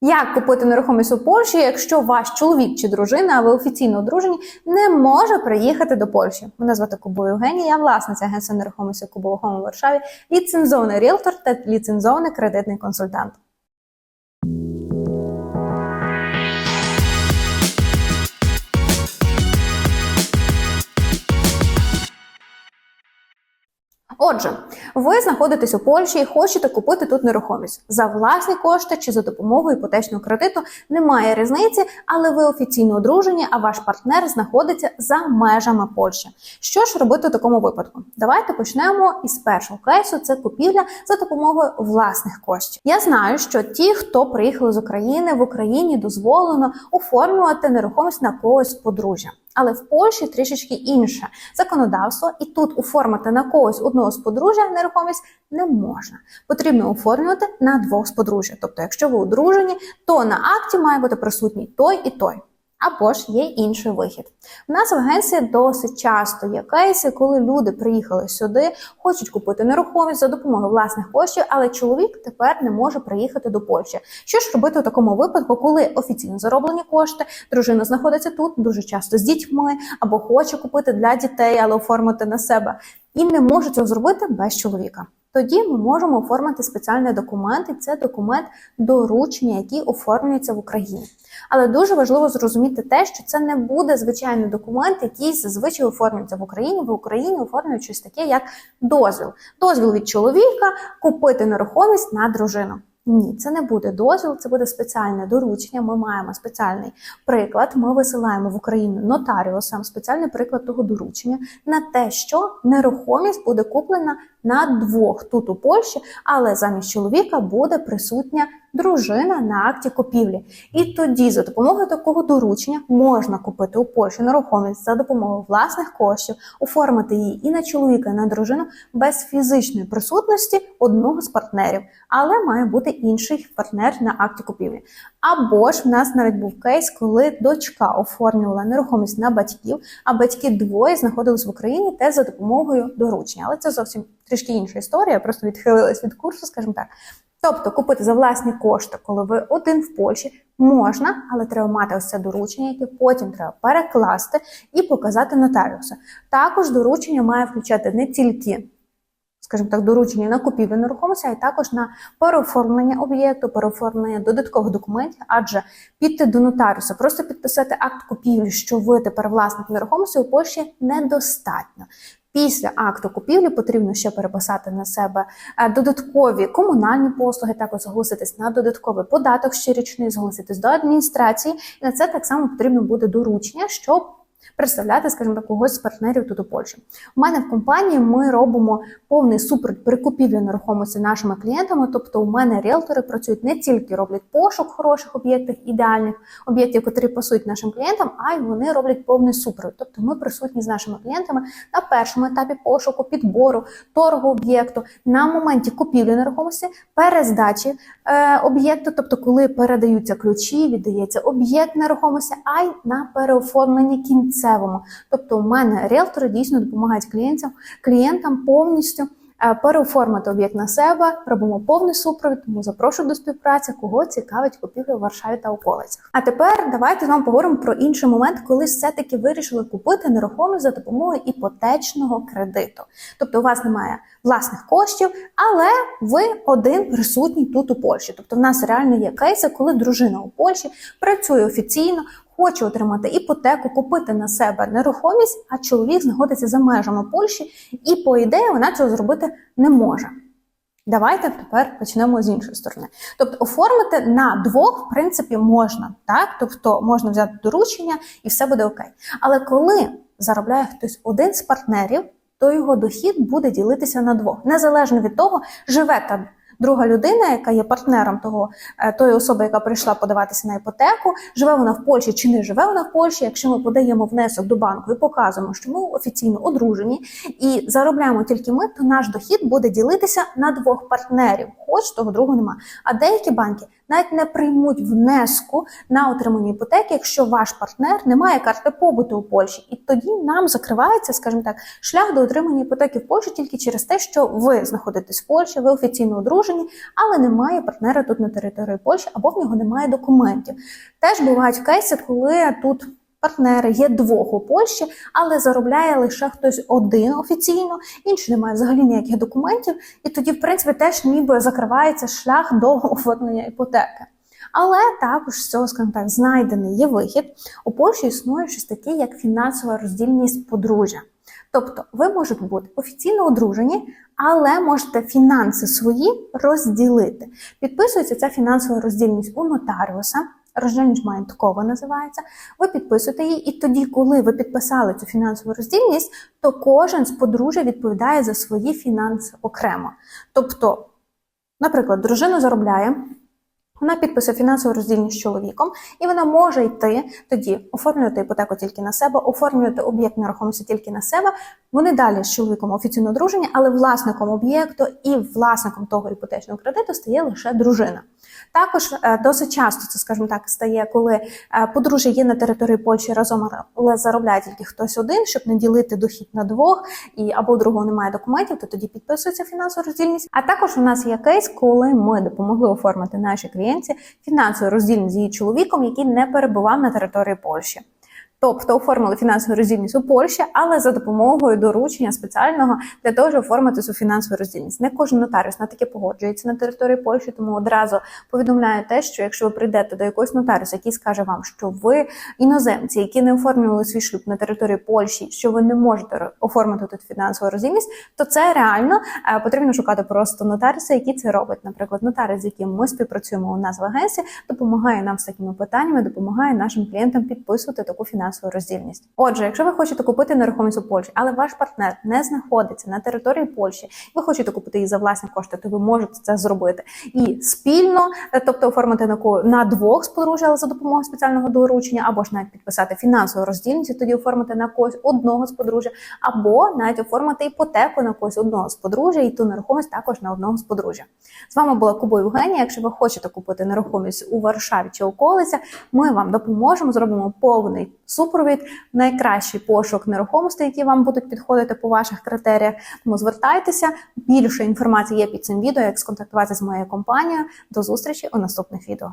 Як купити нерухомість у Польщі, якщо ваш чоловік чи дружина, а ви офіційно одружені, не може приїхати до Польщі? Мене звати Кубо Євгенія, я власниця агентства нерухомості Кубового у Варшаві, ліцензований ріелтор та ліцензований кредитний консультант. Отже, ви знаходитесь у Польщі і хочете купити тут нерухомість за власні кошти чи за допомогою іпотечного кредиту. Немає різниці, але ви офіційно одружені, а ваш партнер знаходиться за межами Польщі. Що ж робити в такому випадку? Давайте почнемо із першого кейсу: це купівля за допомогою власних коштів. Я знаю, що ті, хто приїхали з України, в Україні дозволено оформлювати нерухомість на когось подружжя. Але в Польщі трішечки інше законодавство, і тут оформити на когось одного з подружжя нерухомість не можна. Потрібно оформлювати на двох з подружжя. Тобто, якщо ви одружені, то на акті має бути присутній той і той. Або ж є інший вихід. У нас в агенції досить часто є кейси, коли люди приїхали сюди, хочуть купити нерухомість за допомогою власних коштів, але чоловік тепер не може приїхати до Польщі. Що ж робити у такому випадку, коли офіційно зароблені кошти, дружина знаходиться тут дуже часто з дітьми, або хоче купити для дітей, але оформити на себе, і не може цього зробити без чоловіка. Тоді ми можемо оформити спеціальний документ, і це документ доручення, який оформлюється в Україні. Але дуже важливо зрозуміти те, що це не буде звичайний документ, який зазвичай оформлюється в Україні. В Україні оформлюють щось таке, як дозвіл. Дозвіл від чоловіка купити нерухомість на дружину. Ні, це не буде дозвіл, це буде спеціальне доручення. Ми маємо спеціальний приклад. Ми висилаємо в Україну нотаріусам спеціальний приклад того доручення на те, що нерухомість буде куплена на двох тут у Польщі, але замість чоловіка буде присутня дружина на акті купівлі. І тоді, за допомогою такого доручення, можна купити у Польщі нерухомість за допомогою власних коштів, оформити її і на чоловіка, і на дружину без фізичної присутності одного з партнерів, але має бути інший партнер на акті купівлі. Або ж в нас навіть був кейс, коли дочка оформлювала нерухомість на батьків, а батьки двоє знаходились в Україні теж за допомогою доручення. Але це зовсім трішки інша історія. Просто відхилилась від курсу, скажімо так. Тобто купити за власні кошти, коли ви один в Польщі, можна, але треба мати ось це доручення, яке потім треба перекласти і показати нотаріусу. Також доручення має включати не тільки, скажімо так, доручення на купівлю нерухомості, а й також на переоформлення об'єкту, переоформлення додаткових документів, адже піти до нотаріуса, просто підписати акт купівлі, що ви тепер власник нерухомості у Польщі недостатньо. Після акту купівлі потрібно ще переписати на себе е, додаткові комунальні послуги, також зголоситись на додатковий податок щорічний, зголоситись до адміністрації. І на це так само потрібно буде доручення, щоб представляти, скажімо когось з партнерів тут у Польщі. У мене в компанії ми робимо повний супровід при купівлі нерухомості нашими клієнтами. Тобто, у мене ріелтори працюють не тільки роблять пошук хороших об'єктів, ідеальних об'єктів, котрі пасують нашим клієнтам, а й вони роблять повний супровід. Тобто, ми присутні з нашими клієнтами на першому етапі пошуку, підбору, торгу об'єкту, на моменті купівлі нерухомості, перездачі е, об'єкту, тобто, коли передаються ключі, віддається об'єкт нерухомості, а й на переоформленні кінцевому. Тобто, у мене ріелтори дійсно допомагають клієнтам, клієнтам повністю. е, Переоформити об'єкт на себе, робимо повний супровід, тому запрошую до співпраці, кого цікавить купівля в Варшаві та околицях. А тепер давайте з вами поговоримо про інший момент, коли все-таки вирішили купити нерухомість за допомогою іпотечного кредиту. Тобто у вас немає власних коштів, але ви один присутній тут у Польщі. Тобто, в нас реально є кейси, коли дружина у Польщі працює офіційно, хоче отримати іпотеку, купити на себе нерухомість, а чоловік знаходиться за межами Польщі, і по ідеї вона цього зробити не може. Давайте тепер почнемо з іншої сторони. Тобто, оформити на двох, в принципі, можна, так? Тобто можна взяти доручення і все буде окей. Але коли заробляє хтось один з партнерів, то його дохід буде ділитися на двох, незалежно від того, живе та друга людина, яка є партнером того е, тої особи, яка прийшла подаватися на іпотеку, живе вона в Польщі чи не живе вона в Польщі. Якщо ми подаємо внесок до банку і показуємо, що ми офіційно одружені і заробляємо тільки ми, то наш дохід буде ділитися на двох партнерів, хоч того другого нема. А деякі банки навіть не приймуть внеску на отримання іпотеки, якщо ваш партнер не має карти побуту у Польщі, і тоді нам закривається, скажімо так, шлях до отримання іпотеки в Польщі тільки через те, що ви знаходитесь в Польщі, ви офіційно одружені, але немає партнера тут на території Польщі, або в нього немає документів. Теж бувають кейси, коли тут. Партнери є двох у Польщі, але заробляє лише хтось один офіційно, інший не має взагалі ніяких документів, і тоді, в принципі, теж ніби закривається шлях до оформлення іпотеки. Але також з цього, скажімо так, знайдений є вихід. У Польщі існує щось таке, як фінансова роздільність подружжя. Тобто, ви можете бути офіційно одружені, але можете фінанси свої розділити. Підписується ця фінансова роздільність у нотаріуса. Роздільність маєнткова називається. Ви підписуєте її, і тоді, коли ви підписали цю фінансову роздільність, то кожен з подружжя відповідає за свої фінанси окремо. Тобто, наприклад, дружина заробляє. Вона підписує фінансову роздільність з чоловіком, і вона може йти тоді оформлювати іпотеку тільки на себе, оформлювати об'єкт нерухомості тільки на себе. Вони далі з чоловіком офіційно одружені, але власником об'єкту і власником того іпотечного кредиту стає лише дружина. Також е, досить часто це, скажімо так, стає, коли е, подружжя є на території Польщі разом, але заробляє тільки хтось один, щоб не ділити дохід на двох, і або у другого немає документів, то тоді підписується фінансова роздільність. А також у нас є кейс, коли ми допомогли оформити нашій клієнтці фінансово роздільність з її чоловіком, який не перебував на території Польщі. Тобто оформили фінансову роздільність у Польщі, але за допомогою доручення спеціального для того, щоб оформити цю фінансову роздільність. Не кожен нотаріус на таке погоджується на території Польщі, тому одразу повідомляю те, що якщо ви прийдете до якогось нотаріуса, який скаже вам, що ви іноземці, які не оформлювали свій шлюб на території Польщі, що ви не можете оформити тут фінансову роздільність, то це реально е, потрібно шукати просто нотаріуса, який це робить. Наприклад, нотаріус, з яким ми співпрацюємо у нас в агенції, допомагає нам з такими питаннями, допомагає нашим клієнтам підписувати таку фінансову роздільність. Отже, якщо ви хочете купити нерухомість у Польщі, але ваш партнер не знаходиться на території Польщі, ви хочете купити її за власні кошти, то ви можете це зробити і спільно, е, тобто оформити на на двох з але за допомогою спеціального доручення, або ж навіть підписати фінансову роздільність, і тоді оформити на когось одного з подружжя, або навіть оформити іпотеку на когось одного з подружжя, і ту нерухомість також на одного з подружжя. З вами була Кубо Євгенія. Якщо ви хочете купити нерухомість у Варшаві чи околицях, ми вам допоможемо, зробимо повний супровід, найкращий пошук нерухомості, які вам будуть підходити по ваших критеріях. Тому звертайтеся. Більше інформації є під цим відео, як сконтактуватися з моєю компанією. До зустрічі у наступних відео.